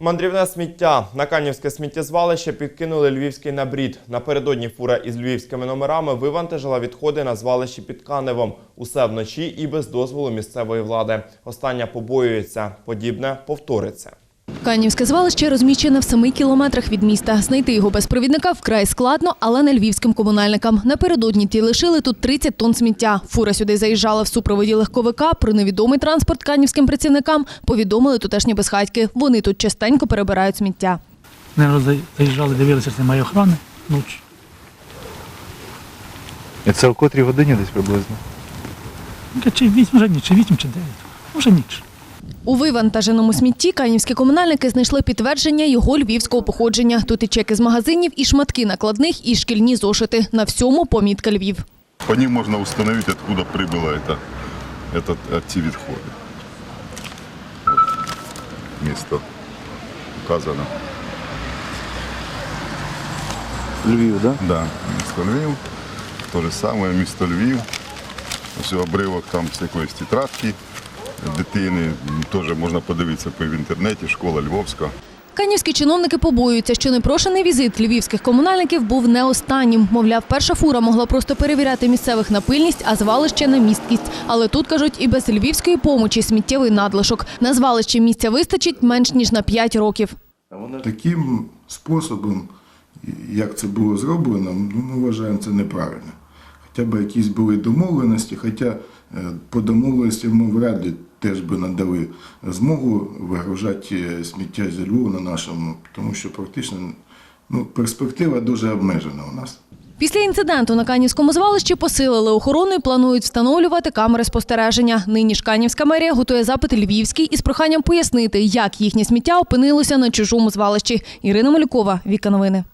Мандрівне сміття на Канівське сміттєзвалище підкинули львівський набрід. Напередодні фура із львівськими номерами вивантажила відходи на звалищі під Каневом. Усе вночі і без дозволу місцевої влади. Остання побоюється. Подібне повториться. Канівське звалище розміщене в 7 кілометрах від міста. Знайти його без провідника вкрай складно, але не львівським комунальникам. Напередодні ті лишили тут 30 тонн сміття. Фура сюди заїжджала в супроводі легковика. Про невідомий транспорт канівським працівникам повідомили тутешні безхатьки. Вони тут частенько перебирають сміття. Наверно, заїжджали, дивилися, чи немає охорони ночі. Це о котрій годині десь приблизно. Чи вісім, вже ніч, чи вісім, чи дев'ять. Може ніч. У вивантаженому смітті канівські комунальники знайшли підтвердження його львівського походження. Тут і чеки з магазинів, і шматки накладних, і шкільні зошити. На всьому помітка Львів. По ним можно установить, откуда прибыло это, этот, эти відходи. Вот. Место указано. Львів, так? Да? Да, місто Львів. То же саме місто Львів. Ось обривок там з якоїсь тетрадки дитини. Теж можна подивитися в інтернеті, школа Львовська. Канівські чиновники побоюються, що непрошений візит львівських комунальників був не останнім. Мовляв, перша фура могла просто перевіряти місцевих на пильність, а звалище на місткість. Але тут кажуть, і без львівської помочі сміттєвий надлишок. На звалищі місця вистачить менш ніж на 5 років. Таким способом, як це було зроблено, ну, ми вважаємо це неправильно. Хоча б якісь були домовленості, хоча е, по домовленості ми вряд ли теж би надали змогу вигружати е, сміття зі Львова на нашому, тому що практично ну, перспектива дуже обмежена у нас. Після інциденту на Канівському звалищі посилили охорону і планують встановлювати камери спостереження. Нині ж Канівська мерія готує запит Львівський із проханням пояснити, як їхнє сміття опинилося на чужому звалищі. Ірина Малюкова, Віка Новини.